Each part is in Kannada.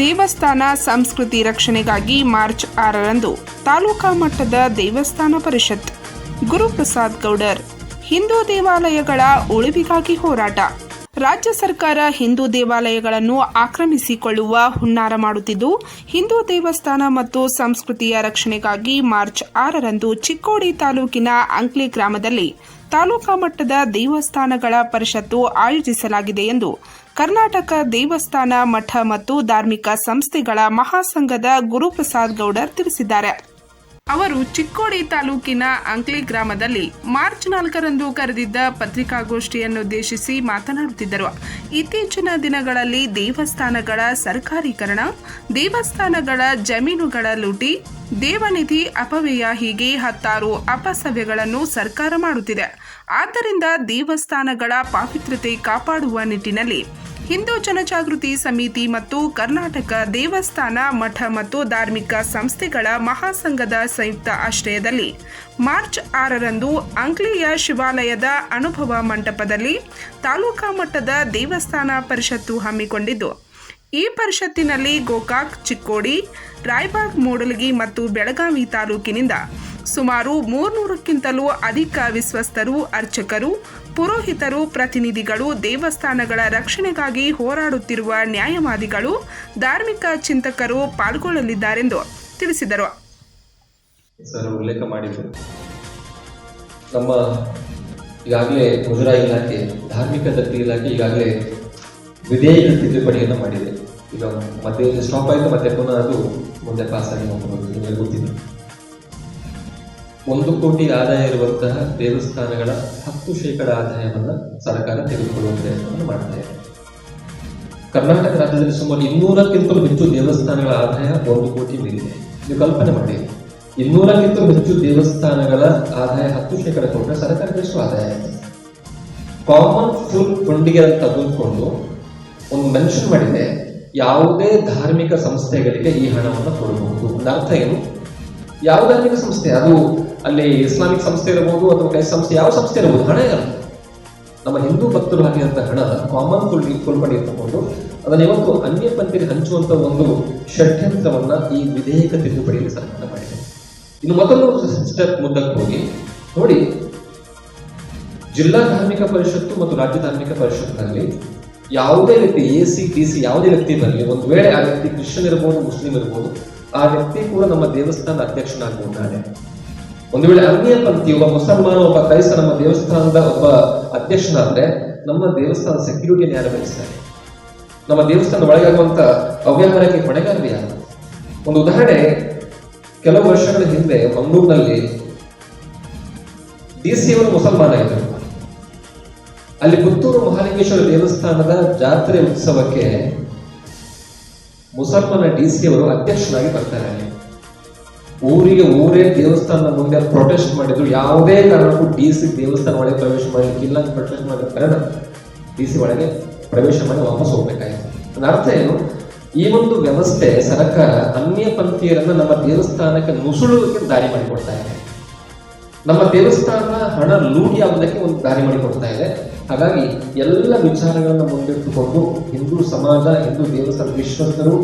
ದೇವಸ್ಥಾನ ಸಂಸ್ಕೃತಿ ರಕ್ಷಣೆಗಾಗಿ ಮಾರ್ಚ್ ಆರರಂದು ತಾಲೂಕಾ ಮಟ್ಟದ ದೇವಸ್ಥಾನ ಪರಿಷತ್. ಗುರುಪ್ರಸಾದ್ ಗೌಡರ್, ಹಿಂದೂ ದೇವಾಲಯಗಳ ಉಳಿವಿಗಾಗಿ ಹೋರಾಟ. ರಾಜ್ಯ ಸರ್ಕಾರ ಹಿಂದೂ ದೇವಾಲಯಗಳನ್ನು ಆಕ್ರಮಿಸಿಕೊಳ್ಳುವ ಹುನ್ನಾರ ಮಾಡುತ್ತಿದ್ದು, ಹಿಂದೂ ದೇವಸ್ಥಾನ ಮತ್ತು ಸಂಸ್ಕೃತಿಯ ರಕ್ಷಣೆಗಾಗಿ ಮಾರ್ಚ್ ಆರರಂದು ಚಿಕ್ಕೋಡಿ ತಾಲೂಕಿನ ಅಂಕ್ಲಿ ಗ್ರಾಮದಲ್ಲಿ ತಾಲೂಕಾ ಮಟ್ಟದ ದೇವಸ್ಥಾನಗಳ ಪರಿಷತ್ತು ಆಯೋಜಿಸಲಾಗಿದೆ ಎಂದು ಕರ್ನಾಟಕ ದೇವಸ್ಥಾನ, ಮಠ ಮತ್ತು ಧಾರ್ಮಿಕ ಸಂಸ್ಥೆಗಳ ಮಹಾಸಂಘದ ಗುರುಪ್ರಸಾದ್ ಗೌಡರ್ ತಿಳಿಸಿದ್ದಾರೆ. ಅವರು ಚಿಕ್ಕೋಡಿ ತಾಲೂಕಿನ ಅಂಕ್ಲಿ ಗ್ರಾಮದಲ್ಲಿ ಮಾರ್ಚ್ ನಾಲ್ಕರಂದು ಕರೆದಿದ್ದ ಪತ್ರಿಕಾಗೋಷ್ಠಿಯನ್ನುದ್ದೇಶಿಸಿ ಮಾತನಾಡುತ್ತಿದ್ದರು. ಇತ್ತೀಚಿನ ದಿನಗಳಲ್ಲಿ ದೇವಸ್ಥಾನಗಳ ಸರ್ಕಾರೀಕರಣ, ದೇವಸ್ಥಾನಗಳ ಜಮೀನುಗಳ ಲೂಟಿ, ದೇವನಿಧಿ ಅಪವ್ಯಯ ಹೀಗೆ ಹತ್ತಾರು ಅಪಸವ್ಯಗಳನ್ನು ಸರ್ಕಾರ ಮಾಡುತ್ತಿದೆ. ಆದ್ದರಿಂದ ದೇವಸ್ಥಾನಗಳ ಪಾವಿತ್ರತೆ ಕಾಪಾಡುವ ನಿಟ್ಟಿನಲ್ಲಿ ಹಿಂದೂ ಜನಜಾಗೃತಿ ಸಮಿತಿ ಮತ್ತು ಕರ್ನಾಟಕ ದೇವಸ್ಥಾನ ಮಠ ಮತ್ತು ಧಾರ್ಮಿಕ ಸಂಸ್ಥೆಗಳ ಮಹಾಸಂಘದ ಸಂಯುಕ್ತ ಆಶ್ರಯದಲ್ಲಿ ಮಾರ್ಚ್ ಆರರಂದು ಅಂಕ್ಲಿಯ ಶಿವಾಲಯದ ಅನುಭವ ಮಂಟಪದಲ್ಲಿ ತಾಲೂಕಾ ಮಟ್ಟದ ದೇವಸ್ಥಾನ ಪರಿಷತ್ತು ಹಮ್ಮಿಕೊಂಡಿದ್ದು, ಈ ಪರಿಷತ್ತಿನಲ್ಲಿ ಗೋಕಾಕ್, ಚಿಕ್ಕೋಡಿ, ರಾಯಬಾಗ್, ಮೂಡಲಗಿ ಮತ್ತು ಬೆಳಗಾವಿ ತಾಲೂಕಿನಿಂದ ಸುಮಾರು ಮೂರ್ನೂರಕ್ಕಿಂತಲೂ ಅಧಿಕ ವಿಶ್ವಸ್ತರು ಅರ್ಚಕರು ಪುರೋಹಿತರು, ಪ್ರತಿನಿಧಿಗಳು, ದೇವಸ್ಥಾನಗಳ ರಕ್ಷಣೆಗಾಗಿ ಹೋರಾಡುತ್ತಿರುವ ನ್ಯಾಯವಾದಿಗಳು, ಧಾರ್ಮಿಕ ಚಿಂತಕರು ಪಾಲ್ಗೊಳ್ಳಲಿದ್ದಾರೆಂದು ತಿಳಿಸಿದರು. ಸರ್ ಉಲ್ಲೇಖ ಮಾಡಿದ್ರು ನಮ್ಮ ಈಗಾಗಲೇ ಮುಜರಾಯಿ ಇಲಾಖೆ ಧಾರ್ಮಿಕ ದತ್ತಿ ಇಲಾಖೆ ಈಗಾಗಲೇ ವಿಧೇಯಕ ತಿದ್ದುಪಡಿಯನ್ನು ಮಾಡಿದೆ. ಈಗ ಮತ್ತೆ ಸ್ಟಾಪ್ ಆಯಿತು, ಮತ್ತೆ ಪುನಃ ಅದು ಮುಂದೆ ಪಾಸ್ ಆಗಿ ಹೋಗ್ಬೋದು ಗೊತ್ತಿದೆ. ಒಂದು ಕೋಟಿ ಆದಾಯ ಇರುವಂತಹ ದೇವಸ್ಥಾನಗಳ ಹತ್ತು ಶೇಕಡ ಆದಾಯವನ್ನು ಸರ್ಕಾರ ತೆಗೆದುಕೊಳ್ಳುವ ಪ್ರಯತ್ನವನ್ನು ಮಾಡ್ತಾ ಇದೆ. ಕರ್ನಾಟಕ ರಾಜ್ಯದಲ್ಲಿ ಸುಮಾರು ಇನ್ನೂರಕ್ಕಿಂತಲೂ ಹೆಚ್ಚು ದೇವಸ್ಥಾನಗಳ ಆದಾಯ ಒಂದು ಕೋಟಿ ಮೀರಿದೆ ನೀವು ಕಲ್ಪನೆ ಮಾಡಿ. ಇನ್ನೂರಕ್ಕಿಂತಲೂ ಹೆಚ್ಚು ದೇವಸ್ಥಾನಗಳ ಆದಾಯ ಹತ್ತು ಶೇಕಡ ಕೊಟ್ಟರೆ ಸರ್ಕಾರಕ್ಕೆ ಎಷ್ಟು ಆದಾಯ ಇದೆ ಕಾಮನ್ ಫುಲ್ ಫಂಡಿಗೆ ಅಂತ ತೆಗೆದುಕೊಂಡು ಒಂದು ಮೆನ್ಷನ್ ಮಾಡಿದೆ ಯಾವುದೇ ಧಾರ್ಮಿಕ ಸಂಸ್ಥೆಗಳಿಗೆ ಈ ಹಣವನ್ನು ಕೊಡಬಹುದು. ಅರ್ಥ ಏನು? ಯಾವ ಧಾರ್ಮಿಕ ಸಂಸ್ಥೆ, ಅದು ಅಲ್ಲಿ ಇಸ್ಲಾಮಿಕ್ ಸಂಸ್ಥೆ ಇರಬಹುದು ಅಥವಾ ಕೈ ಸಂಸ್ಥೆ, ಯಾವ ಸಂಸ್ಥೆ ಇರಬಹುದು ಹಣ ಇರಲ್ಲ ನಮ್ಮ ಹಿಂದೂ ಭಕ್ತರು ಹಾಕಿದಂತ ಹಣ ಕಾಮನ್ ಫುಲ್ ಕುಲ್ಪಡಿ ತಗೊಂಡು ಅದನ್ನು ಇವತ್ತು ಅನ್ಯ ಪಂಥರಿಗೆ ಹಂಚುವಂತ ಒಂದು ಷಡ್ಯಂತ್ರವನ್ನ ಈ ವಿಧೇಯಕ ತಿದ್ದುಪಡಿಯಲ್ಲಿ ಸರ್ಕಾರ ಮಾಡಿದೆ. ಇನ್ನು ಮೊದಲು ಸ್ಟೆಪ್ ಮುಂದಕ್ಕೆ ಹೋಗಿ. ನೋಡಿ, ಜಿಲ್ಲಾ ಧಾರ್ಮಿಕ ಪರಿಷತ್ತು ಮತ್ತು ರಾಜ್ಯ ಧಾರ್ಮಿಕ ಪರಿಷತ್ನಲ್ಲಿ ಯಾವುದೇ ವ್ಯಕ್ತಿ ಎ ಸಿ ಟಿ ಸಿ ಯಾವುದೇ ವ್ಯಕ್ತಿ ಬರಲಿ, ಒಂದು ವೇಳೆ ಆ ವ್ಯಕ್ತಿ ಕ್ರಿಶ್ಚಿಯನ್ ಇರ್ಬೋದು, ಮುಸ್ಲಿಂ ಇರ್ಬೋದು ಆ ವ್ಯಕ್ತಿ ಕೂಡ ನಮ್ಮ ದೇವಸ್ಥಾನದ ಅಧ್ಯಕ್ಷನಾಗಿದ್ದಾನೆ ಒಂದು ವೇಳೆ ಅನ್ಯ ಪಂಥಿ ಒಬ್ಬ ಮುಸಲ್ಮಾನ ಒಬ್ಬ ಕ್ರೈಸ್ತ ನಮ್ಮ ದೇವಸ್ಥಾನದ ಒಬ್ಬ ಅಧ್ಯಕ್ಷನಾದ್ರೆ ನಮ್ಮ ದೇವಸ್ಥಾನ ಸೆಕ್ಯೂರಿಟಿಯನ್ನು ಯಾರು ನಮ್ಮ ದೇವಸ್ಥಾನ ಒಳಗಾಗುವಂತ ಅವ್ಯವಹಾರಕ್ಕೆ ಹೊಣೆಗಾರರು ಯಾರು? ಒಂದು ಉದಾಹರಣೆ, ಕೆಲವು ವರ್ಷಗಳ ಹಿಂದೆ ಮಂಗಳೂರಿನಲ್ಲಿ ಡಿ ಸಿ ಅವರು ಮುಸಲ್ಮಾನ ಇದ್ದರು ಅಲ್ಲಿ ಪುತ್ತೂರು ಮಹಾಲಿಂಗೇಶ್ವರ ದೇವಸ್ಥಾನದ ಜಾತ್ರೆ ಉತ್ಸವಕ್ಕೆ ಮುಸಲ್ಮಾನ ಡಿ ಸಿ ಅವರು ಅಧ್ಯಕ್ಷರಾಗಿ ಬರ್ತಾರೆ ಊರಿಗೆ ಊರೇ ದೇವಸ್ಥಾನದ ಮುಂದೆ ಪ್ರೊಟೆಸ್ಟ್ ಮಾಡಿದ್ರು. ಯಾವುದೇ ಕಾರಣಕ್ಕೂ ಡಿ ಸಿ ದೇವಸ್ಥಾನ ಒಳಗೆ ಪ್ರವೇಶ ಮಾಡಲಿಕ್ಕೆ ಇಲ್ಲ ಅಂತ ಪ್ರೊಟೆಸ್ಟ್ ಮಾಡಿದ ಕಾರಣ ಡಿ ಸಿ ಒಳಗೆ ಪ್ರವೇಶ ಮಾಡಿ ವಾಪಸ್ ಹೋಗ್ಬೇಕಾಯಿತು. ಅದರ ಅರ್ಥ ಏನು? ಈ ಒಂದು ವ್ಯವಸ್ಥೆ ಸರ್ಕಾರ ಅನ್ಯ ಪಂಥೀಯರನ್ನ ನಮ್ಮ ದೇವಸ್ಥಾನಕ್ಕೆ ನುಸುಳುವುದಕ್ಕೆ ದಾರಿ ಮಾಡಿಕೊಡ್ತಾ ಇದೆ. ನಮ್ಮ ದೇವಸ್ಥಾನ ಹಣ ಲೂಟಿ ಆಗುವುದಕ್ಕೆ ಒಂದು ದಾರಿ ಮಾಡಿಕೊಡ್ತಾ ಇದೆ. ಹಾಗಾಗಿ ಎಲ್ಲ ವಿಚಾರಗಳನ್ನು ಮುಂದಿಟ್ಟುಕೊಂಡು ಹಿಂದೂ ಸಮಾಜ, ಹಿಂದೂ ದೇವಸ್ಥಾನ ವಿಶ್ವಸ್ತರು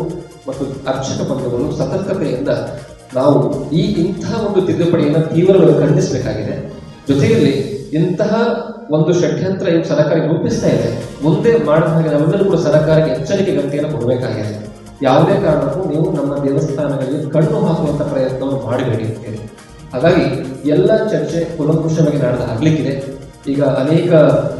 ಮತ್ತು ಅರ್ಚಕ ಬಂಧುಗಳು ಸತರ್ಕತೆಯಿಂದ ನಾವು ಈ ಇಂತಹ ಒಂದು ತಿದ್ದುಪಡಿಯನ್ನು ತೀವ್ರವಾಗಿ ಖಂಡಿಸಬೇಕಾಗಿದೆ. ಜೊತೆಯಲ್ಲಿ ಇಂತಹ ಒಂದು ಷಡ್ಯಂತ್ರ ಏನು ಸರ್ಕಾರ ರೂಪಿಸ್ತಾ ಇದೆ. ಮುಂದೆ ಮಾಡಿದ ಹಾಗೆ ನಾವೆಲ್ಲರೂ ಕೂಡ ಸರ್ಕಾರಕ್ಕೆ ಎಚ್ಚರಿಕೆ ಗಂಟೆಯನ್ನು ಕೊಡಬೇಕಾಗಿದೆ. ಯಾವುದೇ ಕಾರಣಕ್ಕೂ ನೀವು ನಮ್ಮ ದೇವಸ್ಥಾನಗಳಿಗೆ ಕಣ್ಣು ಹಾಕುವಂತ ಪ್ರಯತ್ನವನ್ನು ಮಾಡಬೇಡಿ ಅಂತೇಳಿ. ಹಾಗಾಗಿ ಎಲ್ಲ ಚರ್ಚೆ ಕುಲಂಕುಷವಾಗಿ ನಡೆದ ಆಗ್ಲಿಕ್ಕಿದೆ ಈಗ ಅನೇಕ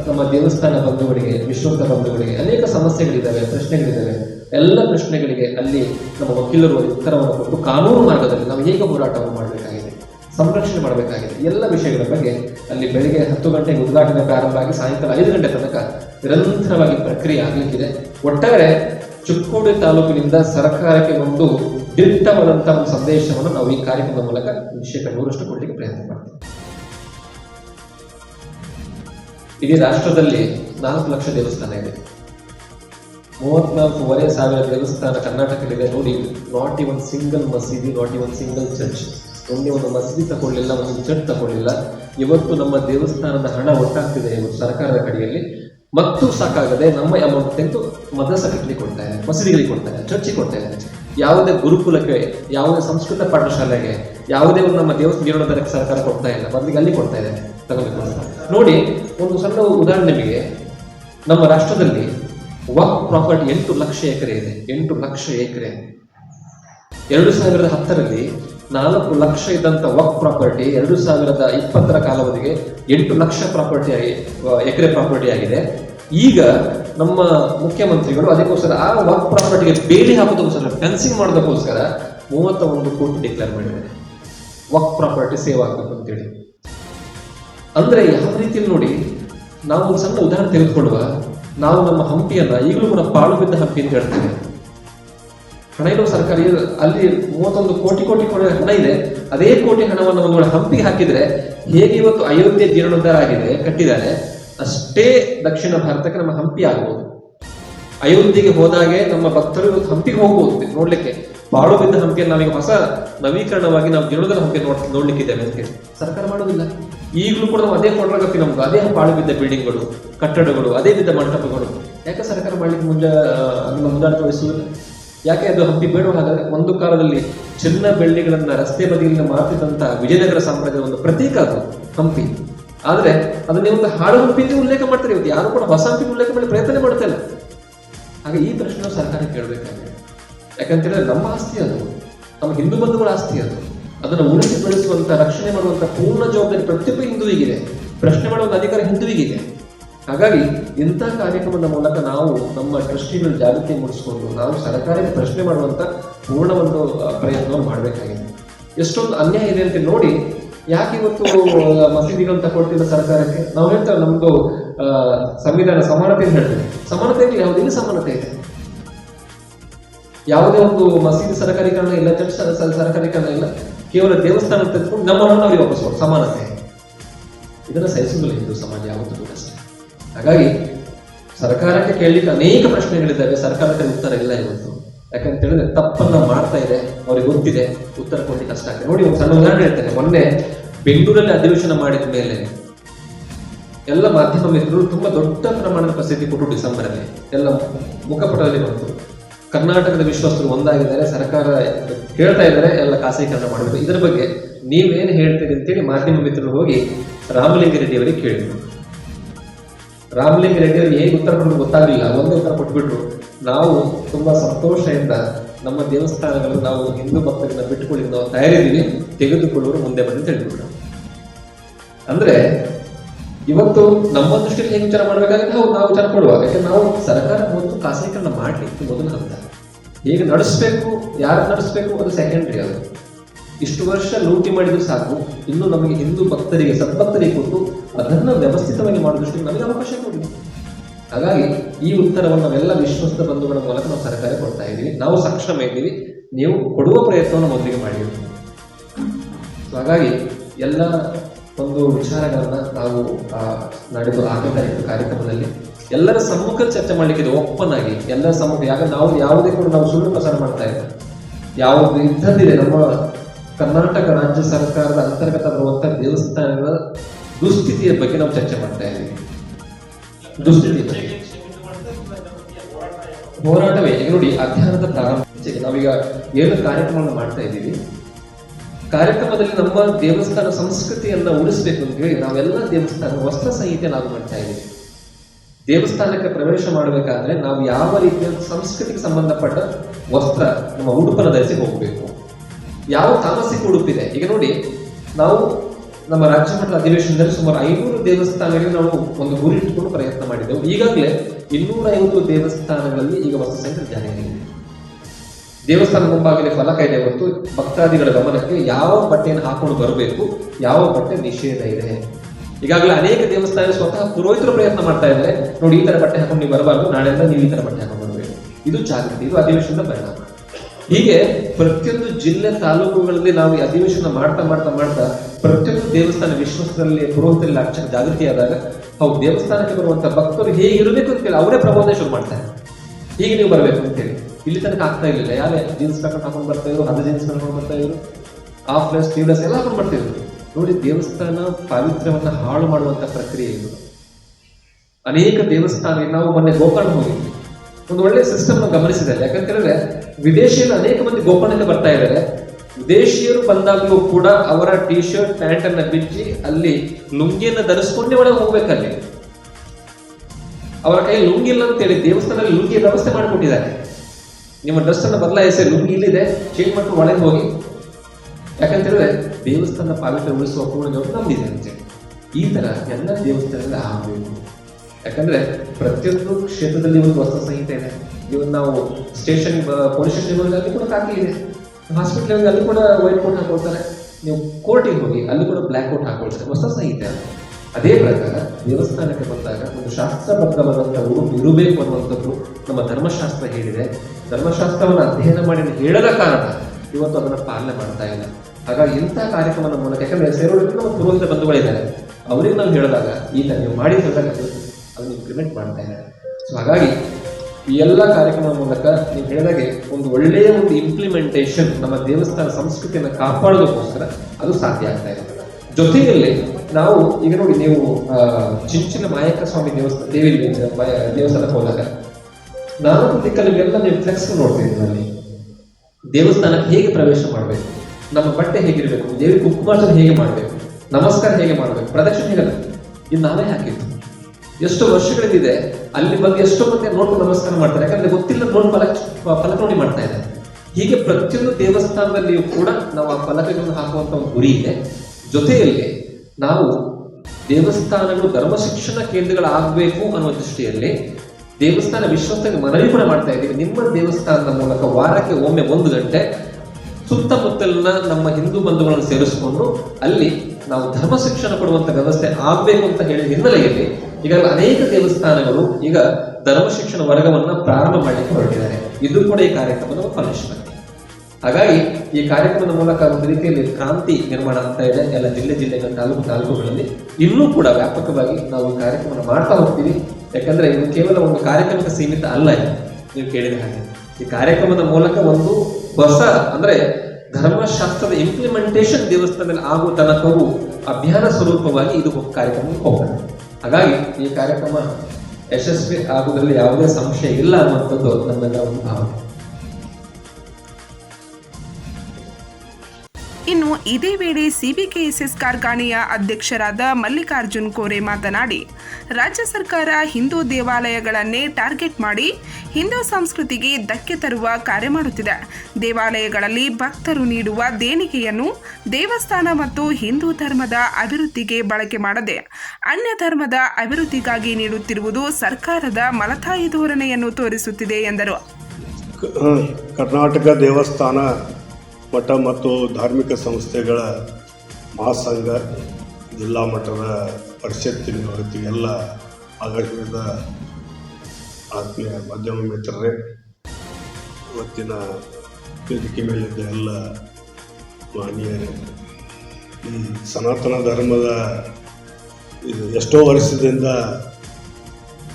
ನಮ್ಮ ದೇವಸ್ಥಾನ ಬಂಧುಗಳಿಗೆ, ವಿಶ್ವಂತ ಬಂಧುಗಳಿಗೆ ಅನೇಕ ಸಮಸ್ಯೆಗಳಿದ್ದಾವೆ, ಪ್ರಶ್ನೆಗಳಿದ್ದಾವೆ. ಎಲ್ಲ ಪ್ರಶ್ನೆಗಳಿಗೆ ಅಲ್ಲಿ ನಮ್ಮ ವಕೀಲರು ಉತ್ತರವನ್ನು ಕೊಟ್ಟು ಕಾನೂನು ಮಾರ್ಗದಲ್ಲಿ ನಾವು ಹೇಗೆ ಹೋರಾಟವನ್ನು ಮಾಡಬೇಕಾಗಿದೆ, ಸಂರಕ್ಷಣೆ ಮಾಡಬೇಕಾಗಿದೆ, ಎಲ್ಲ ವಿಷಯಗಳ ಬಗ್ಗೆ ಅಲ್ಲಿ ಬೆಳಿಗ್ಗೆ ಹತ್ತು ಗಂಟೆಗೆ ಉದ್ಘಾಟನೆ ಪ್ರಾರಂಭ ಆಗಿ ಸಾಯಂಕಾಲ ಐದು ಗಂಟೆ ತನಕ ನಿರಂತರವಾಗಿ ಪ್ರಕ್ರಿಯೆ ಆಗಲಿಕ್ಕಿದೆ. ಒಟ್ಟಾರೆ ಚಿಕ್ಕೋಡಿ ತಾಲೂಕಿನಿಂದ ಸರ್ಕಾರಕ್ಕೆ ಒಂದು ದಿಟ್ಟವಾದಂತಹ ಒಂದು ಸಂದೇಶವನ್ನು ನಾವು ಈ ಕಾರ್ಯಕ್ರಮದ ಮೂಲಕ ವಿಷಯ ನೂರಷ್ಟು ಕೊಡಲಿಕ್ಕೆ ಪ್ರಯತ್ನ ಮಾಡ್ತೀವಿ. ಇಡೀ ರಾಷ್ಟ್ರದಲ್ಲಿ ನಾಲ್ಕು ಲಕ್ಷ ದೇವಸ್ಥಾನ ಇದೆ. ಮೂವತ್ನಾಲ್ಕೂವರೆ ಸಾವಿರ ದೇವಸ್ಥಾನ ಕರ್ನಾಟಕದಲ್ಲಿದೆ. ನೋಡಿ ನಾಟ್ ಇವನ್ ಸಿಂಗಲ್ ಮಸೀದಿ ನಾಟ್ ಇವನ್ ಸಿಂಗಲ್ ಚರ್ಚ್ ಒಂದೇ ಒಂದು ಮಸೀದಿ ತಗೊಳ್ಳಿಲ್ಲ, ಒಂದು ಚರ್ಚ್ ತಗೊಳ್ಳಿಲ್ಲ. ಇವತ್ತು ನಮ್ಮ ದೇವಸ್ಥಾನದ ಹಣ ಒಟ್ಟಾಗ್ತಿದೆ ಇವತ್ತು ಸರ್ಕಾರದ ಕಡೆಯಲ್ಲಿ. ಮತ್ತು ಸಾಕಾಗದೆ ನಮ್ಮ ಅಮೌಂಟ್ ತೆಗೆದು ಮದ್ರಸ ಕಟ್ಟಲಿಕ್ಕೆ ಕೊಡ್ತಾ ಇದೆ ಮಸೀದಿಗಳಿಗೆ ಕೊಡ್ತಾ ಇದೆ ಚರ್ಚಿಗೆ ಕೊಡ್ತಾ ಇದೆ ಯಾವುದೇ ಗುರುಕುಲಕ್ಕೆ, ಯಾವುದೇ ಸಂಸ್ಕೃತ ಪಾಠಶಾಲೆಗೆ, ಯಾವುದೇ ಒಂದು ನಮ್ಮ ದೇವಸ್ಥಾನ ಸರ್ಕಾರ ಕೊಡ್ತಾ ಇಲ್ಲ. ಬದಲಿಗೆ ಅಲ್ಲಿ ಕೊಡ್ತಾ ಇದೆ. ತಗೋಬೇಕು. ನೋಡಿ, ಒಂದು ಸಣ್ಣ ಉದಾಹರಣೆ ನಿಮಗೆ. ನಮ್ಮ ರಾಷ್ಟ್ರದಲ್ಲಿ ವಕ್ ಪ್ರಾಪರ್ಟಿ ಎಂಟು ಲಕ್ಷ ಎಕರೆ ಇದೆ. ಎಂಟು ಲಕ್ಷ ಎಕರೆ. ಎರಡು ಸಾವಿರದ ಹತ್ತರಲ್ಲಿ ನಾಲ್ಕು ಲಕ್ಷ ಇದ್ದಂಥ ವಕ್ ಪ್ರಾಪರ್ಟಿ ಎರಡು ಸಾವಿರದ ಇಪ್ಪತ್ತರ ಕಾಲಾವಧಿಗೆ ಎಂಟು ಲಕ್ಷ ಪ್ರಾಪರ್ಟಿ ಆಗಿ, ಎಕರೆ ಪ್ರಾಪರ್ಟಿ ಆಗಿದೆ. ಈಗ ನಮ್ಮ ಮುಖ್ಯಮಂತ್ರಿಗಳು ಅದಕ್ಕೋಸ್ಕರ ಆ ವಕ್ ಪ್ರಾಪರ್ಟಿಗೆ ಬೇಲಿ ಹಾಕೋದಕ್ಕೋಸ್ಕರ ಫೆನ್ಸಿಂಗ್ ಮಾಡೋದಕ್ಕೋಸ್ಕರ ಮೂವತ್ತ ಒಂದು ಕೋಟಿ ಡಿಕ್ಲೇರ್ ಮಾಡಿದ್ದಾರೆ. ವಕ್ ಪ್ರಾಪರ್ಟಿ ಸೇವ್ ಆಗಬೇಕು ಅಂತೇಳಿ. ಅಂದ್ರೆ ಯಾವ ರೀತಿಯಲ್ಲಿ ನೋಡಿ, ನಾವು ಒಂದು ಸಣ್ಣ ಉದಾಹರಣೆ ತೆಗೆದುಕೊಳ್ಳುವ, ನಾವು ನಮ್ಮ ಹಂಪಿಯನ್ನ, ಈಗಲೂ ಕೂಡ ಪಾಳು ಬಿದ್ದ ಹಂಪಿ ಅಂತ ಹೇಳ್ತೇವೆ. ಹಣ ಇರೋ ಸರ್ಕಾರ ಅಲ್ಲಿ ಮೂವತ್ತೊಂದು ಕೋಟಿ ಕೋಟಿ ಕೋಟಿ ಹಣ ಇದೆ. ಅದೇ ಕೋಟಿ ಹಣವನ್ನು ಒಂದು ಹಂಪಿಗೆ ಹಾಕಿದ್ರೆ, ಹೇಗೆ ಇವತ್ತು ಅಯೋಧ್ಯೆ ಜೀರ್ಣೋದ್ಧಾರ ಆಗಿದೆ, ಕಟ್ಟಿದ್ದಾರೆ ಅಷ್ಟೇ ದಕ್ಷಿಣ ಭಾರತಕ್ಕೆ ನಮ್ಮ ಹಂಪಿ ಆಗ್ಬೋದು. ಅಯೋಧ್ಯೆಗೆ ಹೋದಾಗೆ ನಮ್ಮ ಭಕ್ತರು ಹಂಪಿಗೆ ಹೋಗ್ಬೋದು. ನೋಡ್ಲಿಕ್ಕೆ ಬಾಳು ಬಿದ್ದ ಹಂಪಿಯನ್ನು ನಾವೀಗ ಹೊಸ ನವೀಕರಣವಾಗಿ ನಾವು ಜೀರ್ಣೋದ್ಧಾರ ಹಂಪಿ ನೋಡ್ ನೋಡ್ಲಿಕ್ಕಿದ್ದೇವೆ ಅಂತ ಹೇಳಿ. ಸರ್ಕಾರ ಮಾಡೋದಿಲ್ಲ ಈಗಲೂ ಕೂಡ ನಾವು ಅದೇ ಕೊಂಡ್ರಗತ್ತಿ ನಮ್ಗೆ ಅದೇ ಬಾಳು ಬಿದ್ದ ಬಿಲ್ಡಿಂಗ್ಗಳು ಕಟ್ಟಡಗಳು ಅದೇ ಬಿದ್ದ ಮಂಟಪಗಳು. ಯಾಕೆ ಸರ್ಕಾರ ಮಾಡ್ಲಿಕ್ಕೆ ಮುಂಜಾ ಅದನ್ನ ಮುಂದಾಟ ವಹಿಸುವುದಿಲ್ಲ ಯಾಕೆ ಅದು ಹಂಪಿ ಬೇಡುವ ಹಾಗಾದ್ರೆ ಒಂದು ಕಾಲದಲ್ಲಿ ಚಿನ್ನ ಬೆಳ್ಳಿಗಳನ್ನ ರಸ್ತೆ ಬದಿಯಲ್ಲಿ ಮಾರ್ತಿದ್ದಂತ ವಿಜಯನಗರ ಸಾಮ್ರಾಜ್ಯದ ಒಂದು ಪ್ರತೀಕ ಅದು ಹಂಪಿ. ಆದ್ರೆ ಅದನ್ನ ಒಂದು ಹಾಡು ಹಂಪಿ ಉಲ್ಲೇಖ ಮಾಡ್ತಾರೆ ಇವತ್ತು. ಯಾರು ಕೂಡ ಹೊಸ ಹಂಪಿ ಉಲ್ಲೇಖ ಮಾಡಿ ಪ್ರಯತ್ನ ಮಾಡ್ತಾ ಇಲ್ಲ. ಹಾಗೆ ಈ ಪ್ರಶ್ನೆ ಸರ್ಕಾರ ಕೇಳಬೇಕಾಗಿದೆ. ಯಾಕಂತೇಳಿದ್ರೆ ನಮ್ಮ ಆಸ್ತಿ ಅದು. ನಮ್ಮ ಹಿಂದೂ ಬಂಧುಗಳ ಆಸ್ತಿ ಅದು. ಅದನ್ನು ಉಳಿಸಿ ಬೆಳೆಸುವಂತ ರಕ್ಷಣೆ ಮಾಡುವಂತ ಪೂರ್ಣ ಜವಾಬ್ದಾರಿ ಪ್ರತಿಯೊಬ್ಬ ಹಿಂದುವಿಗಿದೆ. ಪ್ರಶ್ನೆ ಮಾಡುವಂತ ಅಧಿಕಾರ ಹಿಂದುವಿಗಿದೆ. ಹಾಗಾಗಿ ಇಂಥ ಕಾರ್ಯಕ್ರಮದ ಮೂಲಕ ನಾವು ನಮ್ಮ ಟ್ರಸ್ಟಿಗಳು ಜಾಗೃತಿ ಮೂಡಿಸಿಕೊಂಡು ನಾವು ಸರ್ಕಾರಕ್ಕೆ ಪ್ರಶ್ನೆ ಮಾಡುವಂತ ಪೂರ್ಣ ಒಂದು ಪ್ರಯತ್ನವನ್ನು ಮಾಡಬೇಕಾಗಿದೆ. ಎಷ್ಟೊಂದು ಅನ್ಯಾಯ ಇದೆ ಅಂತ ನೋಡಿ ಯಾಕೆ ಇವತ್ತು ಮಸೀದಿಗಳನ್ನ ಕೊಡ್ತಿಲ್ಲ ಸರ್ಕಾರಕ್ಕೆ? ನಾವು ಹೇಳ್ತೇವೆ, ನಮ್ದು ಸಂವಿಧಾನ ಸಮಾನತೆ ಅಂತ ಹೇಳ್ತೇವೆ. ಸಮಾನತೆ ಇಲ್ಲ ಯಾವ್ದು ಸಮಾನತೆ ಇದೆ ಯಾವುದೇ ಒಂದು ಮಸೀದಿ ಸರ್ಕಾರೀಕರಣ ಇಲ್ಲ, ಚರ್ಚ್ ಸರ್- ಸರ್- ಸರ್ಕಾರೀಕರಣ ಇಲ್ಲ. ಕೇವಲ ದೇವಸ್ಥಾನ ತೆಗೆದುಕೊಂಡು ನಮ್ಮ ನಾವು ವಾಪಸ್ ಸಮಾನತೆ. ಇದನ್ನ ಸಹಿಸುವುದಿಲ್ಲ ಹಿಂದೂ ಸಮಾಜ, ಯಾವತ್ತೂ. ಹಾಗಾಗಿ ಸರ್ಕಾರಕ್ಕೆ ಕೇಳಲಿಕ್ಕೆ ಅನೇಕ ಪ್ರಶ್ನೆಗಳಿದ್ದಾವೆ, ಸರ್ಕಾರಕ್ಕೆ ಉತ್ತರ ಇಲ್ಲ ಇವತ್ತು. ಯಾಕಂತ ಹೇಳಿದ್ರೆ ತಪ್ಪನ್ನ ಮಾಡ್ತಾ ಇದೆ, ಅವ್ರಿಗೆ ಗೊತ್ತಿದೆ, ಉತ್ತರ ಕೊಟ್ಟು ಕಷ್ಟ ಆಗ್ತದೆ. ನೋಡಿ ಒಂದು ಸಣ್ಣ ಉದಾಹರಣೆ ಹೇಳ್ತೇನೆ. ಮೊನ್ನೆ ಬೆಂಗಳೂರಲ್ಲಿ ಅಧಿವೇಶನ ಮಾಡಿದ ಮೇಲೆ ಎಲ್ಲ ಮಾಧ್ಯಮ ಮಿತ್ರರು ತುಂಬಾ ದೊಡ್ಡ ಪ್ರಮಾಣದ ಪ್ರಸಿದ್ಧಿ ಕೊಟ್ಟು ಡಿಸೆಂಬರ್ ಅಲ್ಲಿ ಎಲ್ಲ ಮುಖಪಟದಲ್ಲಿ ಬಂತು. ಕರ್ನಾಟಕದ ವಿಶ್ವಾಸರು ಒಂದಾಗಿದ್ದಾರೆ, ಸರ್ಕಾರ ಹೇಳ್ತಾ ಇದ್ದಾರೆ, ಎಲ್ಲ ಖಾಸಗೀಕರಣ ಮಾಡಬೇಕು. ಇದರ ಬಗ್ಗೆ ನೀವೇನು ಹೇಳ್ತೀರಿ ಅಂತೇಳಿ ಮಾಧ್ಯಮ ಮಿತ್ರರು ಹೋಗಿ ರಾಮಲಿಂಗರೆಡ್ಡಿ ಅವರಿಗೆ ಕೇಳಿದ್ರು. ರಾಮಲಿಂಗ ರೆಡ್ಡಿ ಅವ್ರಿಗೆ ಹೇಗೆ ಉತ್ತರ ಕೊಡೋದು ಗೊತ್ತಾಗಲಿಲ್ಲ. ಒಂದೇ ಉತ್ತರ ಕೊಟ್ಬಿಟ್ರು. ನಾವು ತುಂಬಾ ಸಂತೋಷದಿಂದ ನಮ್ಮ ದೇವಸ್ಥಾನಗಳನ್ನು ನಾವು ಹಿಂದೂ ಭಕ್ತರಿಂದ ಬಿಟ್ಟುಕೊಳ್ಳಿ ನಾವು ತಯಾರಿದ್ದೀವಿ. ತೆಗೆದುಕೊಳ್ಳುವರು ಮುಂದೆ ಬಂದು ತಿಳಿದ್ಬಿಟ್ರು ಅಂದ್ರೆ ಇವತ್ತು ನಮ್ಮ ದೃಷ್ಟಿಯಲ್ಲಿ ಹೇಗೆ ವಿಚಾರ ಮಾಡಬೇಕಾದ್ರೆ ಹೌದು, ನಾವು ವಿಚಾರ ಕೊಡುವ ಯಾಕೆ ನಾವು ಸರ್ಕಾರ ಮೊದಲು ಖಾಸಗೀಕರಣ ಮಾಡಲಿಕ್ಕೆ ಮೊದಲು ಹಂತ. ಹೇಗೆ ನಡೆಸಬೇಕು, ಯಾರು ನಡೆಸಬೇಕು ಅದು ಸೆಕೆಂಡ್ರಿ ಅದು. ಇಷ್ಟು ವರ್ಷ ಲೂಟಿ ಮಾಡಿದ್ರು ಸಾಕು. ಇನ್ನು ನಮಗೆ ಹಿಂದೂ ಭಕ್ತರಿಗೆ ಸದ್ಭಕ್ತರಿಗೆ ಕೊಟ್ಟು ಅದನ್ನು ವ್ಯವಸ್ಥಿತವಾಗಿ ಮಾಡಿದಷ್ಟು ನಮಗೆ ಅವಕಾಶ ಕೊಡಿ. ಹಾಗಾಗಿ ಈ ಉತ್ತರವನ್ನು ನಾವೆಲ್ಲ ವಿಶ್ವಸ್ತ ಬಂಧುಗಳ ಮೂಲಕ ನಾವು ಸರ್ಕಾರ ಕೊಡ್ತಾ ಇದ್ದೀವಿ. ನಾವು ಸಕ್ಷಮ ಇದ್ದೀವಿ. ನೀವು ಕೊಡುವ ಪ್ರಯತ್ನವನ್ನು ಮೊದಲಿಗೆ ಮಾಡಿ. ಹಾಗಾಗಿ ಎಲ್ಲ ಒಂದು ವಿಚಾರಗಳನ್ನ ನಾವು ನಡೆದು ಆಗಬೇಕಾಗಿತ್ತು ಕಾರ್ಯಕ್ರಮದಲ್ಲಿ ಎಲ್ಲರ ಸಮ್ಮುಖ ಚರ್ಚೆ ಮಾಡಲಿಕ್ಕೆ ಓಪನ್ ಆಗಿ ಎಲ್ಲರ ಸಮ್ಮುಖ, ಯಾಕಂದ್ರೆ ನಾವು ಯಾವುದೇ ಕೂಡ ನಾವು ಸುಳ್ಳು ಪ್ರಸಾರ ಮಾಡ್ತಾ ಇಲ್ಲ. ಯಾವುದು ಇದ್ದದ್ದಿದೆ ನಮ್ಮ ಕರ್ನಾಟಕ ರಾಜ್ಯ ಸರ್ಕಾರದ ಅಂತರ್ಗತ ಬರುವಂತಹ ದೇವಸ್ಥಾನಗಳ ದುಸ್ಥಿತಿಯ ಬಗ್ಗೆ ನಾವು ಚರ್ಚೆ ಮಾಡ್ತಾ ಇದ್ದೀವಿ. ದುಸ್ಥಿತಿ ಹೋರಾಟವೇ? ನೋಡಿ, ಅಧ್ಯಯನದ ಪ್ರಾರಂಭ ನಾವೀಗ ಏನು ಕಾರ್ಯಕ್ರಮವನ್ನು ಮಾಡ್ತಾ ಇದ್ದೀವಿ. ಕಾರ್ಯಕ್ರಮದಲ್ಲಿ ನಮ್ಮ ದೇವಸ್ಥಾನ ಸಂಸ್ಕೃತಿಯನ್ನ ಉಳಿಸ್ಬೇಕು ಅಂತ ಹೇಳಿ ನಾವೆಲ್ಲ ದೇವಸ್ಥಾನ ವಸ್ತ್ರ ಸಂಹಿತೆ ನಾವು ಮಾಡ್ತಾ ಇದ್ದೀವಿ. ದೇವಸ್ಥಾನಕ್ಕೆ ಪ್ರವೇಶ ಮಾಡಬೇಕಾದ್ರೆ ನಾವು ಯಾವ ರೀತಿಯ ಸಂಸ್ಕೃತಿಗೆ ಸಂಬಂಧಪಟ್ಟ ವಸ್ತ್ರ ನಮ್ಮ ಉಡುಪನ್ನು ಧರಿಸಿ ಹೋಗಬೇಕು. ಯಾವ ತಾಮಸಿಕ ಉಡುಪಿದೆ? ಈಗ ನೋಡಿ, ನಾವು ನಮ್ಮ ರಾಜ್ಯ ಮಟ್ಟದ ಅಧಿವೇಶನದಲ್ಲಿ ಸುಮಾರು ಐನೂರು ದೇವಸ್ಥಾನಗಳಿಗೆ ನಾವು ಒಂದು ಗುರಿ ಇಟ್ಟುಕೊಂಡು ಪ್ರಯತ್ನ ಮಾಡಿದೆವು ಈಗಾಗಲೇ ಇನ್ನೂರ ಐವತ್ತು ದೇವಸ್ಥಾನಗಳಲ್ಲಿ ಈಗ ವಸ್ತು ಸಂಖ್ಯೆ ಜಾರಿಯಾಗಿದೆ ದೇವಸ್ಥಾನ ಮುಂಭಾಗದಲ್ಲಿ ಫಲಕ ಇದೆ ಹೊತ್ತು ಭಕ್ತಾದಿಗಳ ಗಮನಕ್ಕೆ ಯಾವ ಬಟ್ಟೆಯನ್ನು ಹಾಕೊಂಡು ಬರಬೇಕು, ಯಾವ ಬಟ್ಟೆ ನಿಷೇಧ ಇದೆ? ಈಗಾಗಲೇ ಅನೇಕ ದೇವಸ್ಥಾನ ಸ್ವತಃ ಪುರೋಹಿತರು ಪ್ರಯತ್ನ ಮಾಡ್ತಾ ಇದ್ದಾರೆ. ನೋಡಿ, ಈ ತರ ಬಟ್ಟೆ ಹಾಕೊಂಡು ನೀವು ಬರಬಾರ್ದು, ನಾಳೆಯಿಂದ ನೀವು ಈ ತರ ಬಟ್ಟೆ ಹಾಕೊಂಡು ಬರಬೇಕು. ಇದು ಜಾಗೃತಿ, ಇದು ಅಧಿವೇಶನದ ಪರಿಣಾಮ. ಹೀಗೆ ಪ್ರತಿಯೊಂದು ಜಿಲ್ಲೆ ತಾಲೂಕುಗಳಲ್ಲಿ ನಾವು ಈ ಅಧಿವೇಶನ ಮಾಡ್ತಾ ಮಾಡ್ತಾ ಮಾಡ್ತಾ ಪ್ರತಿಯೊಂದು ದೇವಸ್ಥಾನ ವಿಶ್ವಾಸದಲ್ಲಿ ಪುರೋಹಿತರಲ್ಲಿ ಅಕ್ಷರ ಜಾಗೃತಿ ಆದಾಗ ಅವು ದೇವಸ್ಥಾನಕ್ಕೆ ಬರುವಂತ ಭಕ್ತರು ಹೇಗಿರಬೇಕು ಅಂತೇಳಿ ಅವರೇ ಪ್ರಬೋಧನೆ ಶುರು ಮಾಡ್ತಾರೆ. ಹೀಗೆ ನೀವು ಬರಬೇಕು ಅಂತೇಳಿ ಇಲ್ಲಿ ತನಕ ಆಗ್ತಾ ಇರಲಿಲ್ಲ. ಯಾರೇ ಜೀನ್ಸ್ ಪ್ಯಾಕೆಟ್ ಹಾಕೊಂಡು ಬರ್ತಾ ಇದ್ರು, ಹದ ಜೀನ್ಸ್ ಹಾಕೊಂಡು ಬರ್ತಾ ಇದ್ರು ಆಫ್ ಲೆಸ್ ಸ್ಲೀವ್ಲೆಸ್ ಎಲ್ಲ ಹಾಕೊಂಡು ಬರ್ತಿದ್ರು ನೋಡಿ ದೇವಸ್ಥಾನ ಪಾವಿತ್ರ್ಯವನ್ನ ಹಾಳು ಮಾಡುವಂತ ಪ್ರಕ್ರಿಯೆ ಇದು. ಅನೇಕ ದೇವಸ್ಥಾನ ನಾವು ಮೊನ್ನೆ ಗೋಕರ್ಣ ಹೋಗಿದ್ವಿ ಒಂದು ಒಳ್ಳೆ ಸಿಸ್ಟಮ್ ಗಮನಿಸಿದ್ದಾರೆ. ಯಾಕಂತೇಳಿದ್ರೆ ವಿದೇಶಿಯಲ್ಲಿ ಅನೇಕ ಮಂದಿ ಗೋಪನೆಯಿಂದ ಬರ್ತಾ ಇದ್ದಾರೆ. ವಿದೇಶಿಯರು ಬಂದಾಗಲೂ ಕೂಡ ಅವರ ಟಿ ಶರ್ಟ್ ಪ್ಯಾಂಟ್ ಅನ್ನ ಬಿಚ್ಚಿ ಅಲ್ಲಿ ಲುಂಗಿಯನ್ನು ಧರಿಸ್ಕೊಂಡೇ ಒಳಗೆ ಹೋಗ್ಬೇಕಲ್ಲಿ ಅವರ ಕೈ ಲುಂಗಿ ಇಲ್ಲ ಅಂತೇಳಿ ದೇವಸ್ಥಾನದಲ್ಲಿ ಲುಂಗಿ ವ್ಯವಸ್ಥೆ ಮಾಡಿಕೊಟ್ಟಿದ್ದಾರೆ. ನಿಮ್ಮ ಡ್ರೆಸ್ ಅನ್ನು ಬದಲಾಯಿಸಿ ಲುಂಗಿ ಇಲ್ಲಿದೆ ಚೇಂಜ್ ಮಾಡ್ಕೊಂಡು ಒಳಗೆ ಹೋಗಿ. ಯಾಕಂತೇಳಿದ್ರೆ ದೇವಸ್ಥಾನ ಪಾವಿತ್ರ ಉಳಿಸುವ ಪೂರ್ಣ ನಮ್ದಿದೆ ಅಂತೇಳಿ ಈ ತರ ಎಲ್ಲ ದೇವಸ್ಥಾನದಲ್ಲಿ ಆಗಬೇಕು. ಯಾಕಂದ್ರೆ ಪ್ರತಿಯೊಂದು ಕ್ಷೇತ್ರದಲ್ಲಿ ಒಂದು ವಸ್ತು ಸಂಹಿತೆ ಇದೆ. ಇವನ್ ನಾವು ಸ್ಟೇಷನ್ ಪೊಲೀಸ್ ಸ್ಟೇಷನ್ ಅಲ್ಲಿ ಕೂಡ ಕಾಕಿ ಇದೆ. ಹಾಸ್ಪಿಟಲ್ ಅಲ್ಲಿ ಕೂಡ ವೈಟ್ ಕೋಟ್ ಹಾಕೊಳ್ತಾರೆ. ನೀವು ಕೋರ್ಟಿಗೆ ಹೋಗಿ ಅಲ್ಲಿ ಕೂಡ ಬ್ಲ್ಯಾಕ್ ಕೋಟ್ ಹಾಕೊಳ್ತಾರೆ. ಹೊಸ ಸಂಹಿತೆ ಅದು. ಪ್ರಕಾರ ದೇವಸ್ಥಾನಕ್ಕೆ ಬಂದಾಗ ಒಂದು ಶಾಸ್ತ್ರಬದ್ಧವಾದಂತಹ ಉಡುಪು ಇರಬೇಕು ಅನ್ನುವಂಥದ್ದು ನಮ್ಮ ಧರ್ಮಶಾಸ್ತ್ರ ಹೇಳಿದೆ. ಧರ್ಮಶಾಸ್ತ್ರವನ್ನು ಅಧ್ಯಯನ ಮಾಡಿ ಹೇಳದ ಕಾರಣ ಇವತ್ತು ಅದನ್ನು ಪಾಲನೆ ಮಾಡ್ತಾ ಇಲ್ಲ. ಹಾಗಾಗಿ ಇಂಥ ಕಾರ್ಯಕ್ರಮದ ಮೂಲಕ, ಯಾಕಂದ್ರೆ ಸೇರೋದಕ್ಕೆ ನಮ್ಮ ಪೂರ್ವಜ ಬಂಧುಗಳಿದ್ದಾರೆ. ಅವರಿಗೆ ನಾವು ಹೇಳಿದಾಗ, ಈಗ ನೀವು ಮಾಡಿ ಇಂಪ್ಲಿಮೆಂಟ್ ಮಾಡ್ತಾ ಇದ್ದಾರೆ. ಸೊ ಹಾಗಾಗಿ ಈ ಎಲ್ಲ ಕಾರ್ಯಕ್ರಮದ ಮೂಲಕ ನೀವು ಹೇಳಿದಾಗೆ ಒಂದು ಒಳ್ಳೆಯ ಒಂದು ಇಂಪ್ಲಿಮೆಂಟೇಷನ್ ನಮ್ಮ ದೇವಸ್ಥಾನ ಸಂಸ್ಕೃತಿಯನ್ನು ಕಾಪಾಡೋದಕ್ಕೋಸ್ಕರ ಅದು ಸಾಧ್ಯ ಆಗ್ತಾ ಇದೆ. ಜೊತೆಯಲ್ಲಿ ನಾವು ಈಗ ನೋಡಿ ನೀವು ಚಿಂಚಿನ ಮಾಯಕ ಸ್ವಾಮಿ ದೇವಸ್ಥಾನ, ದೇವಿ ದೇವಸ್ಥಾನಕ್ಕೆ ಹೋದಾಗ ನಾನು ದಿಕ್ಕಲ್ಲಿಗೆಲ್ಲ ನೀವು ಫ್ಲೆಕ್ಸ್ ನೋಡ್ತೀವಿ ಅಲ್ಲಿ. ದೇವಸ್ಥಾನಕ್ಕೆ ಹೇಗೆ ಪ್ರವೇಶ ಮಾಡಬೇಕು? ನಮ್ಮ ಬಟ್ಟೆ ಹೇಗಿರಬೇಕು? ದೇವಿ ಕುಂಕುಮಾರ್ಚನೆ ಹೇಗೆ ಮಾಡಬೇಕು? ನಮಸ್ಕಾರ ಹೇಗೆ ಮಾಡಬೇಕು? ಪ್ರದಕ್ಷಿಣೆ ಹೇಗಲ್ಲ ಇದು ನಾವೇ ಹಾಕಿದ್ದು. ಎಷ್ಟು ವರ್ಷಗಳಿದೆ, ಅಲ್ಲಿ ಬಂದು ಎಷ್ಟೋ ಮಂದಿ ನೋಟ್ ನಮಸ್ಕಾರ ಮಾಡ್ತಾರೆ. ಯಾಕಂದ್ರೆ ಗೊತ್ತಿಲ್ಲ ನೋಡ್ ಫಲಕ ಫಲಕ ನೋಡಿ ಮಾಡ್ತಾ ಇದೆ ಹೀಗೆ ಪ್ರತಿಯೊಂದು ದೇವಸ್ಥಾನದಲ್ಲಿಯೂ ಕೂಡ ನಾವು ಆ ಫಲಕಗಳನ್ನು ಹಾಕುವಂತ ಒಂದು ಗುರಿ ಇದೆ. ಜೊತೆಯಲ್ಲಿ ನಾವು ದೇವಸ್ಥಾನಗಳು ಧರ್ಮ ಶಿಕ್ಷಣ ಕೇಂದ್ರಗಳಾಗಬೇಕು ಅನ್ನೋ ದೃಷ್ಟಿಯಲ್ಲಿ ದೇವಸ್ಥಾನ ವಿಶ್ವಸ್ತಕ್ಕೆ ಮನವಿ ಕೂಡ ಮಾಡ್ತಾ ಇದ್ದೀವಿ. ನಿಮ್ಮ ದೇವಸ್ಥಾನದ ಮೂಲಕ ವಾರಕ್ಕೆ ಒಮ್ಮೆ ಒಂದು ಗಂಟೆ ಸುತ್ತಮುತ್ತಲಿನ ನಮ್ಮ ಹಿಂದೂ ಬಂಧುಗಳನ್ನು ಸೇರಿಸಿಕೊಂಡು ಅಲ್ಲಿ ನಾವು ಧರ್ಮ ಶಿಕ್ಷಣ ಕೊಡುವಂತ ವ್ಯವಸ್ಥೆ ಆಗ್ಬೇಕು ಅಂತ ಹೇಳಿದ ಹಿನ್ನೆಲೆಯಲ್ಲಿ ಈಗಾಗಲೇ ಅನೇಕ ದೇವಸ್ಥಾನಗಳು ಈಗ ಧರ್ಮ ಶಿಕ್ಷಣ ವರ್ಗವನ್ನ ಪ್ರಾರಂಭ ಮಾಡಲಿಕ್ಕೆ ಹೊರಟಿದ್ದಾರೆ. ಇದು ಕೂಡ ಈ ಕಾರ್ಯಕ್ರಮದ ಫಲಿಷ್ಠ ಹಾಗಾಗಿ ಈ ಕಾರ್ಯಕ್ರಮದ ಮೂಲಕ ಒಂದು ರೀತಿಯಲ್ಲಿ ಕ್ರಾಂತಿ ನಿರ್ಮಾಣ ಆಗ್ತಾ ಇದೆ. ಎಲ್ಲ ಜಿಲ್ಲೆ ಜಿಲ್ಲೆಗಳ ತಾಲೂಕು ತಾಲೂಕುಗಳಲ್ಲಿ ಇನ್ನೂ ಕೂಡ ವ್ಯಾಪಕವಾಗಿ ನಾವು ಈ ಕಾರ್ಯಕ್ರಮ ಮಾಡ್ತಾ ಹೋಗ್ತೀವಿ. ಯಾಕಂದ್ರೆ ಇದು ಕೇವಲ ಒಂದು ಕಾರ್ಯಕ್ರಮಕ್ಕೆ ಸೀಮಿತ ಅಲ್ಲ ಇದು. ನೀವು ಕೇಳಿದ ಹಾಗೆ. ಈ ಕಾರ್ಯಕ್ರಮದ ಮೂಲಕ ಒಂದು ಹೊಸ ಅಂದ್ರೆ ಧರ್ಮಶಾಸ್ತ್ರದ ಇಂಪ್ಲಿಮೆಂಟೇಷನ್ ದೇವಸ್ಥಾನದಲ್ಲಿ ಆಗುವ ತನಕವೂ ಅಭಿಯಾನ ಸ್ವರೂಪವಾಗಿ ಇದು ಕಾರ್ಯಕ್ರಮಕ್ಕೆ ಹೋಗ್ತದೆ ಹಾಗಾಗಿ ಈ ಕಾರ್ಯಕ್ರಮ ಯಶಸ್ವಿ ಆಗುವುದರಲ್ಲಿ ಯಾವುದೇ ಸಂಶಯ ಇಲ್ಲ ಅನ್ನುವಂಥದ್ದು ನಮ್ಮೆಲ್ಲ ಒಂದು ಭಾವನೆ. ಇನ್ನು ಇದೇ ವೇಳೆ ಸಿಬಿಕೆಎಸ್ಎಸ್ ಕಾರ್ಖಾನೆಯ ಅಧ್ಯಕ್ಷರಾದ ಮಲ್ಲಿಕಾರ್ಜುನ್ ಕೋರೆ ಮಾತನಾಡಿ, ರಾಜ್ಯ ಸರ್ಕಾರ ಹಿಂದೂ ದೇವಾಲಯಗಳನ್ನೇ ಟಾರ್ಗೆಟ್ ಮಾಡಿ ಹಿಂದೂ ಸಂಸ್ಕೃತಿಗೆ ಧಕ್ಕೆ ತರುವ ಕಾರ್ಯ ಮಾಡುತ್ತಿದೆ. ದೇವಾಲಯಗಳಲ್ಲಿ ಭಕ್ತರು ನೀಡುವ ದೇಣಿಗೆಯನ್ನು ದೇವಸ್ಥಾನ ಮತ್ತು ಹಿಂದೂ ಧರ್ಮದ ಅಭಿವೃದ್ಧಿಗೆ ಬಳಕೆ ಮಾಡದೆ, ಅನ್ಯ ಧರ್ಮದ ಅಭಿವೃದ್ಧಿಗಾಗಿ ನೀಡುತ್ತಿರುವುದು ಸರ್ಕಾರದ ಮಲತಾಯಿ ಧೋರಣೆಯನ್ನು ತೋರಿಸುತ್ತಿದೆ ಎಂದರು. ಕರ್ನಾಟಕ ದೇವಸ್ಥಾನ ಮಠ ಮತ್ತು ಧಾರ್ಮಿಕ ಸಂಸ್ಥೆಗಳ ಮಹಾಸಂಘ, ಜಿಲ್ಲಾ ಮಟ್ಟದ ಪರಿಷತ್ತಿನ ವತಿಗೆಲ್ಲ ಆಗಮಿಸಿದ ಆತ್ಮೀಯ ಮಾಧ್ಯಮ ಮಿತ್ರರೇ, ಇವತ್ತಿನ ವೇದಿಕೆ ಮೇಲಿದ್ದ ಎಲ್ಲ ಮಾನ್ಯರೇ, ಈ ಸನಾತನ ಧರ್ಮದ ಇದು ಎಷ್ಟೋ ವರ್ಷದಿಂದ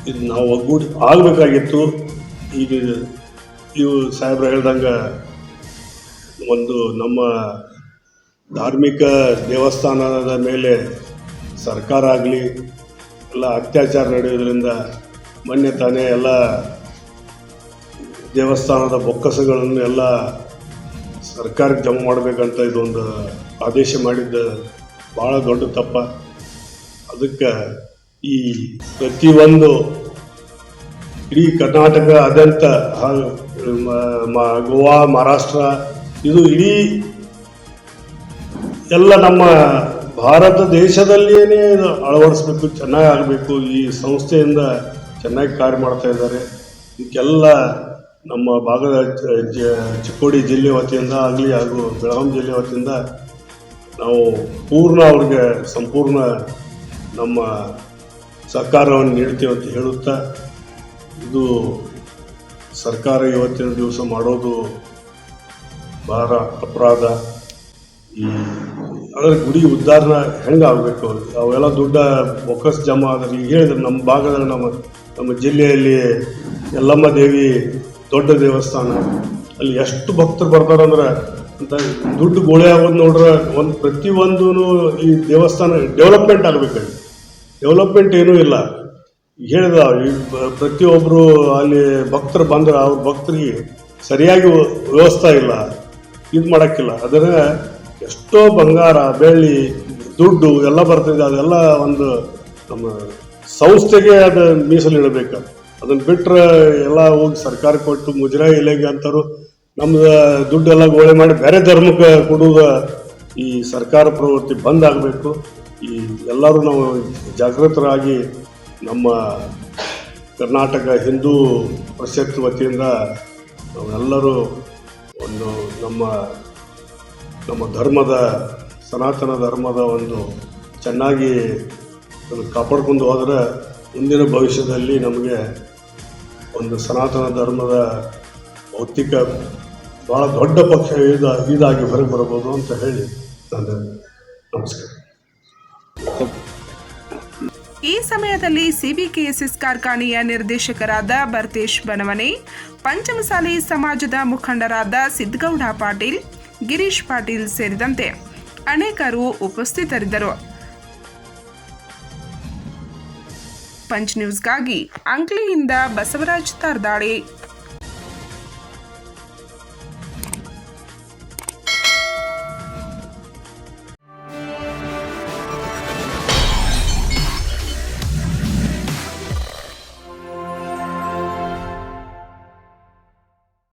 ಇದು ನಾವು ಒಗ್ಗೂಡಿ ಆಗಬೇಕಾಗಿತ್ತು. ಈಗ ಇವು ಸಾಹೇಬ್ರು ಹೇಳ್ದಂಗೆ ಒಂದು ನಮ್ಮ ಧಾರ್ಮಿಕ ದೇವಸ್ಥಾನದ ಮೇಲೆ ಸರ್ಕಾರ ಆಗಲಿ, ಎಲ್ಲ ಅತ್ಯಾಚಾರ ನಡೆಯೋದ್ರಿಂದ ಮೊನ್ನೆ ತಾನೇ ಎಲ್ಲ ದೇವಸ್ಥಾನದ ಬೊಕ್ಕಸಗಳನ್ನು ಎಲ್ಲ ಸರ್ಕಾರಕ್ಕೆ ಜಮಾ ಮಾಡಬೇಕಂತ ಇದೊಂದು ಆದೇಶ ಮಾಡಿದ್ದ ಭಾಳ ದೊಡ್ಡ ತಪ್ಪ. ಅದಕ್ಕೆ ಈ ಪ್ರತಿಯೊಂದು ಇಡೀ ಕರ್ನಾಟಕ ಆದ್ಯಂತ ಗೋವಾ, ಮಹಾರಾಷ್ಟ್ರ ಇದು ಇಡೀ ಎಲ್ಲ ನಮ್ಮ ಭಾರತ ದೇಶದಲ್ಲಿಯೇ ಇದು ಅಳವಡಿಸ್ಬೇಕು, ಚೆನ್ನಾಗಿ ಆಗಬೇಕು, ಈ ಸಂಸ್ಥೆಯಿಂದ ಚೆನ್ನಾಗಿ ಕಾರ್ಯ ಮಾಡ್ತಾ ಇದ್ದಾರೆ. ಇದಕ್ಕೆಲ್ಲ ನಮ್ಮ ಭಾಗದ ಚಿಕ್ಕೋಡಿ ಜಿಲ್ಲೆ ವತಿಯಿಂದ ಆಗಲಿ ಹಾಗೂ ಬೆಳಗಾಂ ಜಿಲ್ಲೆ ವತಿಯಿಂದ ನಾವು ಪೂರ್ಣ ಅವ್ರಿಗೆ ಸಂಪೂರ್ಣ ನಮ್ಮ ಸಹಕಾರವನ್ನು ನೀಡ್ತೇವೆ ಅಂತ ಹೇಳುತ್ತಾ, ಇದು ಸರ್ಕಾರ ಇವತ್ತಿನ ದಿವಸ ಮಾಡೋದು ಭಾಳ ಅಪರಾಧ, ಈ, ಅದರ ಗುಡಿ ಉದ್ಧಾರನ ಹೆಂಗೆ ಆಗಬೇಕು ಅವೆಲ್ಲ ದುಡ್ಡ ಬೊಕ್ಕಸ್ ಜಮಾ ಆದ್ರೆ ಈಗ ಹೇಳಿದ್ರೆ ನಮ್ಮ ಭಾಗದಲ್ಲಿ ನಮ್ಮ ನಮ್ಮ ಜಿಲ್ಲೆಯಲ್ಲಿ ಯಲ್ಲಮ್ಮ ದೇವಿ ದೊಡ್ಡ ದೇವಸ್ಥಾನ, ಅಲ್ಲಿ ಎಷ್ಟು ಭಕ್ತರು ಬರ್ತಾರಂದ್ರೆ ಅಂತ ದುಡ್ಡು ಗೋಳೆ ಆಗೋದು ನೋಡ್ರೆ ಒಂದು ಪ್ರತಿಯೊಂದೂ ಈ ದೇವಸ್ಥಾನ ಡೆವಲಪ್ಮೆಂಟ್ ಆಗಬೇಕಲ್ಲಿ ಡೆವಲಪ್ಮೆಂಟ್ ಏನೂ ಇಲ್ಲ. ಹೇಳಿದ, ಈ ಪ್ರತಿಯೊಬ್ಬರು ಅಲ್ಲಿ ಭಕ್ತರು ಬಂದ್ರೆ ಅವ್ರ ಭಕ್ತರಿಗೆ ಸರಿಯಾಗಿ ವ್ಯವಸ್ಥೆ ಇಲ್ಲ. ಇದು ಮಾಡೋಕ್ಕಿಲ್ಲ. ಅದರ ಎಷ್ಟೋ ಬಂಗಾರ, ಬೆಳ್ಳಿ, ದುಡ್ಡು ಎಲ್ಲ ಬರ್ತಿದೆ. ಅದೆಲ್ಲ ಒಂದು ನಮ್ಮ ಸಂಸ್ಥೆಗೆ ಅದು ಮೀಸಲಿಡಬೇಕು ಅದನ್ನು ಬಿಟ್ರೆ ಎಲ್ಲ ಹೋಗಿ ಸರ್ಕಾರ ಕೊಟ್ಟು ಮುಜರಾಯಿ ಇಲೆಗೆ ಅಂತಾರು ನಮ್ದು ದುಡ್ಡೆಲ್ಲ ಗೋಳೆ ಮಾಡಿ ಬೇರೆ ಧರ್ಮಕ್ಕೆ ಕೊಡುವ ಈ ಸರ್ಕಾರ ಪ್ರವೃತ್ತಿ ಬಂದ್ ಆಗಬೇಕು. ಈ ಎಲ್ಲರೂ ನಾವು ಜಾಗೃತರಾಗಿ ನಮ್ಮ ಕರ್ನಾಟಕ ಹಿಂದೂ ಪರಿಷತ್ ವತಿಯಿಂದ ನಾವೆಲ್ಲರೂ ಒಂದು ನಮ್ಮ ನಮ್ಮ ಧರ್ಮದ, ಸನಾತನ ಧರ್ಮದ ಒಂದು ಚೆನ್ನಾಗಿ ಅದನ್ನು ಕಾಪಾಡ್ಕೊಂಡು ಹೋದರೆ ಮುಂದಿನ ಭವಿಷ್ಯದಲ್ಲಿ ನಮಗೆ ಒಂದು ಸನಾತನ ಧರ್ಮದ ಭೌತಿಕ ಭಾಳ ದೊಡ್ಡ ಪಕ್ಷ ಇದ, ಇದಾಗಿ ಹೊರಗೆ ಬರಬಹುದು ಅಂತ ಹೇಳಿ ನಾನು ನಮಸ್ಕಾರ. ಸಮಯದಲ್ಲಿ ಸಿಬಿಕೆಎಸ್ಎಸ್ ಕಾರ್ಖಾನೆಯ ನಿರ್ದೇಶಕರಾದ ಭರ್ತೇಶ್ ಬನವನೆ ಪಂಚಮಸಾಲಿ ಸಮಾಜದ ಮುಖಂಡರಾದ ಸಿದ್ದಗೌಡ ಪಾಟೀಲ್, ಗಿರೀಶ್ ಪಾಟೀಲ್ ಸೇರಿದಂತೆ ಅನೇಕರು ಉಪಸ್ಥಿತರಿದ್ದರು. ಪಂಚ್ ನ್ಯೂಸ್ಗಾಗಿ ಅಂಕ್ಲಿಯಿಂದ ಬಸವರಾಜ್ ತಾರ್ದಾಳಿ